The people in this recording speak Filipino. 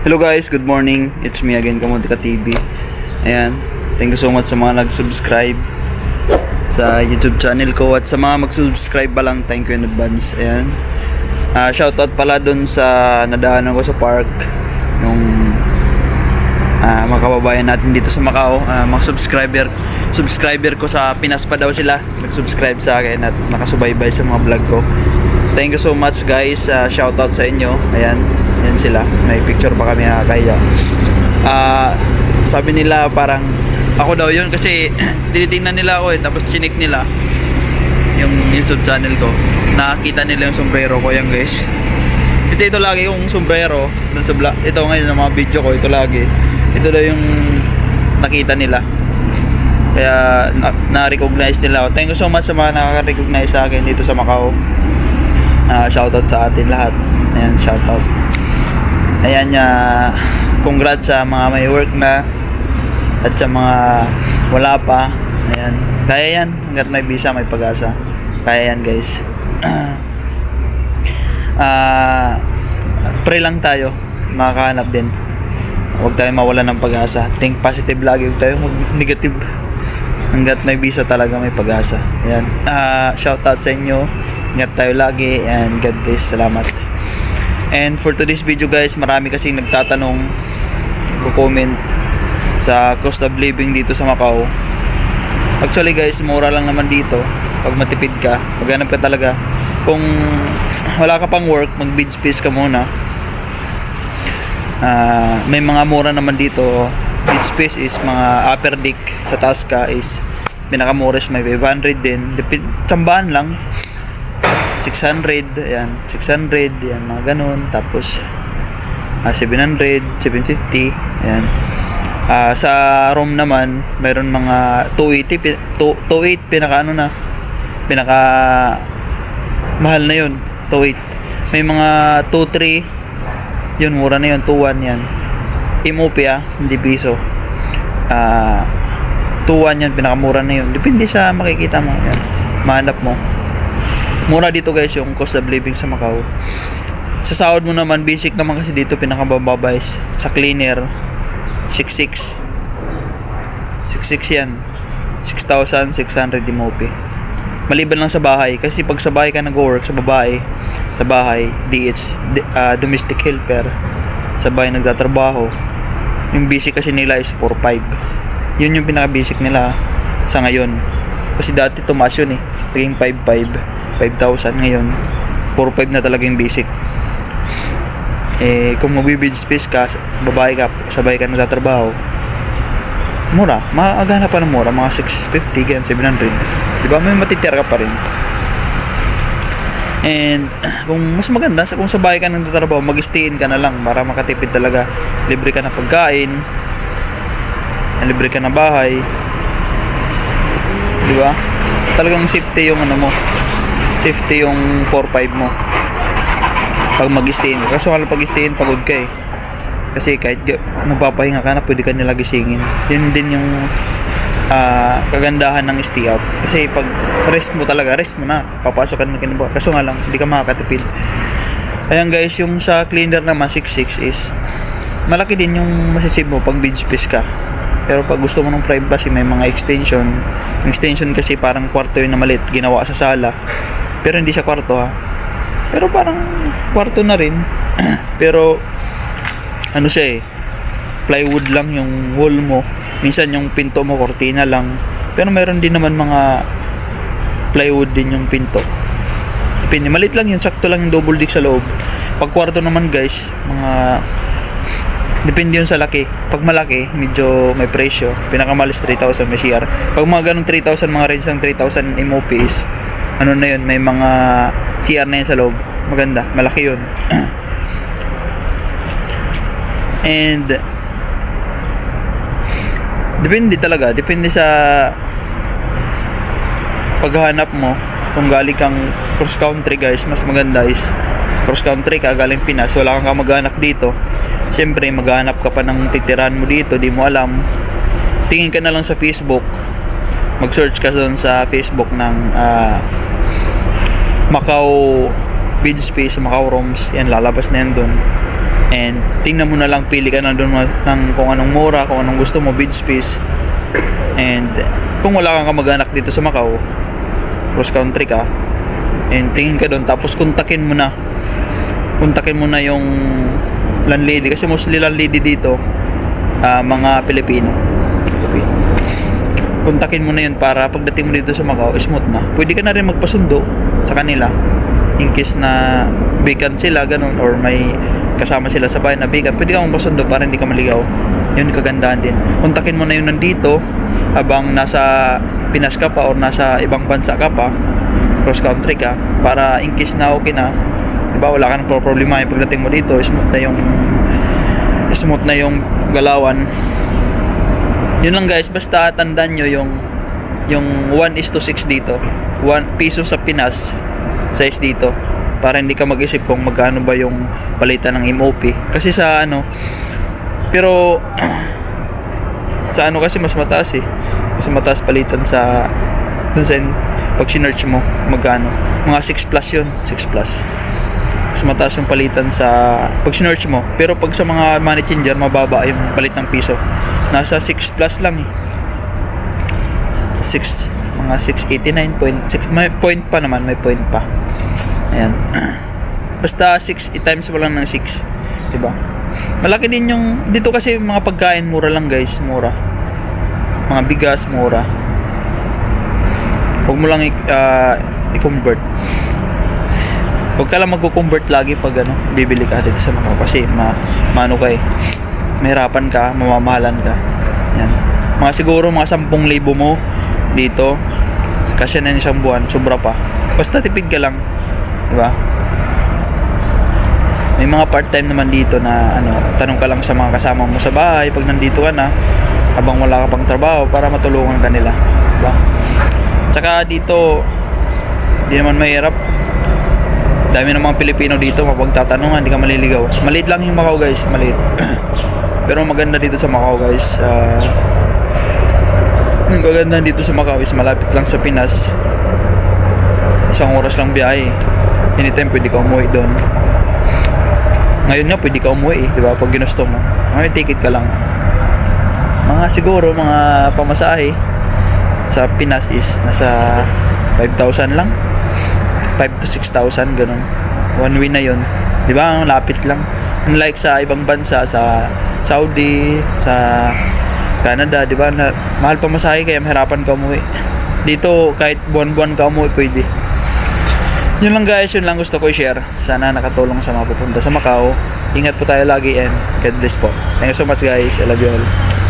Hello guys, good morning. It's me again, Kamuntika TV. Ayan, thank you so much sa mga nag-subscribe sa YouTube channel ko at sa mga mag-subscribe pa lang, thank you in advance. Ayan. Ah, shoutout pala dun sa nadaanan ko sa park yung ah mga kababayan natin dito sa Macau, ah, mga subscriber subscriber ko sa Pinas pa daw sila nag-subscribe sa akin at nakasubaybay sa mga vlog ko. Thank you so much guys. Uh, shout out sa inyo. Ayan, yan sila. May picture pa kami nakakaya. Ah, sabi nila parang ako daw yun kasi tinitingnan nila ako eh tapos chinik nila yung YouTube channel ko. Nakita nila yung sombrero ko yan guys. Kasi ito lagi yung sombrero dun sa vlog. Ito ngayon sa mga video ko, ito lagi. Ito daw yung nakita nila. Kaya na- na-recognize nila ako. Thank you so much sa mga nakaka-recognize sa akin dito sa Macau. Ah, shoutout sa atin lahat. Ayan, shoutout. Ayan, uh, congrats sa mga may work na at sa mga wala pa. Ayan. Kaya yan. Hanggat may visa, may pag-asa. Kaya yan, guys. Ah, pray lang tayo. Makakahanap din. Huwag tayo mawala ng pag-asa. Think positive lagi. Huwag tayo mag-negative. Hanggat may visa talaga may pag-asa. Ayan. Ah, shout out sa inyo. Ingat tayo lagi and God bless. Salamat. And for today's video guys, marami kasing nagtatanong, nagko-comment sa cost of living dito sa Macau. Actually guys, mura lang naman dito. Pag matipid ka, maghanap ka talaga. Kung wala ka pang work, mag beach space ka muna. Ah, may mga mura naman dito. Beach space is mga upper deck sa taas ka is pinakamura is may 500 din. Depend, tsambahan lang. 600, ayan, 600, ayan, mga ganun. Tapos, ah, 700, 750, ayan. Ah, sa room naman, mayroon mga 280, pi- two- 28, pinaka ano na, pinaka mahal na yun, 28. May mga 23, yun, mura na yun, 21 yan. MOP ah, hindi piso. Ah, 21 yan, pinakamura na yun. Depende sa makikita mo, yan. Mahanap mo mura dito guys yung cost of living sa Macau. Sa sahod mo naman, basic naman kasi dito pinakabababa is sa cleaner 66. 66 yan. 6,600 MOP. Maliban lang sa bahay kasi pag sa bahay ka nag-work sa babae, sa bahay, DH, ah, domestic helper, sa bahay nagtatrabaho, yung basic kasi nila is 4,500. Yun yung pinaka-basic nila sa ngayon. Kasi dati tumaas yun eh. Naging 5,500. 5,000 ngayon. 4,500 na talaga yung basic. Eh kung magbibid space ka babae ka sabay ka nagtatrabaho mura. Maagana pa ng mura mga 650 ganyan 700 di ba? May matitira ka pa rin. And kung mas maganda sa kung sabay ka nagtatrabaho mag-stayin ka na lang para makatipid talaga. Libre ka na pagkain libre ka na bahay. Di ba? Talagang safety yung ano mo safety yung 4-5 mo. Pag mag-stayin ka kaso kala pag stayin pagod ka eh. Kasi kahit ga- nagpapahinga ka na pwede ka nila gisingin. Yun din yung ah, kagandahan ng stay out. Kasi pag rest mo talaga rest mo na. Papasok ka na kaso nga lang hindi ka makakatipid. Ayan guys yung sa cleaner naman 66 is malaki din yung masisave mo pag beach space ka. Pero pag gusto mo ng privacy may mga extension. Yung extension kasi parang kwarto yun na malit. Ginawa sa sala pero hindi siya kwarto ha? Pero parang kwarto na rin. Pero ano siya eh plywood lang yung wall mo. Minsan yung pinto mo kortina lang. Pero meron din naman mga plywood din yung pinto. Depende malit lang yun sakto lang yung double deck sa loob. Pag kwarto naman guys mga depende yun sa laki. Pag malaki medyo may presyo. Pinakamalis 3,000 may CR pag mga ganun 3,000 mga range ng 3,000 MOP is ano na yun may mga CR na yun sa loob. Maganda malaki yun. And depende talaga depende sa paghahanap mo. Kung galing kang cross country guys mas maganda is cross country ka galing Pinas wala kang kamag-anak dito. Siyempre maghahanap ka pa ng titirahan mo dito di mo alam. Tingin ka na lang sa Facebook. Mag-search ka doon sa Facebook ng ah, Macau Beach Space Macau Rooms yan lalabas na yan doon And tingnan mo na lang, pili ka na doon ng kung anong mura, kung anong gusto mo, beach space. And kung wala kang kamag-anak dito sa Macau, cross country ka, and tingin ka doon, tapos kontakin mo na. Kontakin mo na yung landlady, kasi mostly landlady dito, ah, mga Pilipino. Pilipino. Kontakin mo na yun para pagdating mo dito sa Macau, smooth na. Pwede ka na rin magpasundo sa kanila in case na vacant sila, ganun, or may kasama sila sa bahay na vacant, pwede ka magpasundo para hindi ka maligaw. Yun kagandahan din. Kontakin mo na yun nandito habang nasa Pinas ka pa or nasa ibang bansa ka pa, cross country ka, para in case na okay na, di ba, wala ka ng problema yung pagdating mo dito, smooth na yung smooth na yung galawan. Yun lang guys, basta tandaan nyo yung yung 1 is to 6 dito. 1 piso sa Pinas, 6 dito. Para hindi ka mag-isip kung magkano ba yung palitan ng MOP. Kasi sa ano, pero sa ano kasi mas mataas eh. Mas mataas palitan sa dun sa pag sinearch mo magkano. Mga 6 plus yun, 6 plus. Mas mataas yung palitan sa pag sinearch mo. Pero pag sa mga money changer, mababa yung palit ng piso. Nasa 6 plus lang eh. 6 mga 689.6 may point pa naman may point pa. Ayan. Basta 6 times mo lang ng 6 diba? Malaki din yung dito kasi mga pagkain mura lang guys mura. Mga bigas mura. Huwag mo lang ah, i-convert. Huwag ka lang magko-convert lagi pag ano bibili ka dito sa Macau kasi ma maano ka eh mahirapan ka mamamahalan ka. Yan mga siguro mga 10,000 mo dito. Kasi na isang buwan sobra pa. Basta tipid ka lang di ba? May mga part-time naman dito na ano tanong ka lang sa mga kasama mo sa bahay pag nandito ka na habang wala ka pang trabaho para matulungan ka nila di ba? Tsaka dito di naman mahirap. Dami ng mga Pilipino dito mapagtatanungan hindi ka maliligaw. Maliit lang yung Macau guys maliit. Pero maganda dito sa Macau guys ah ang gaganda dito sa Macau is malapit lang sa Pinas. Isang oras lang biyahe. Anytime pwede ka umuwi doon. Ngayon nga pwede ka umuwi eh, di ba? Pag ginusto mo. May ticket ka lang. Mga siguro, mga pamasahe sa Pinas is nasa 5,000 lang. 5 to 6,000 ganun. One way na yun. Di ba? Ang Lapit lang. Unlike sa ibang bansa, sa Saudi, sa Canada, di ba? Na, mahal pa masahe kaya mahirapan ka umuwi. Dito, kahit buwan-buwan ka umuwi, pwede. Yun lang guys, yun lang gusto ko i-share. Sana nakatulong sa mga pupunta sa Macau. Ingat po tayo lagi and God bless po. Thank you so much guys. I love you all.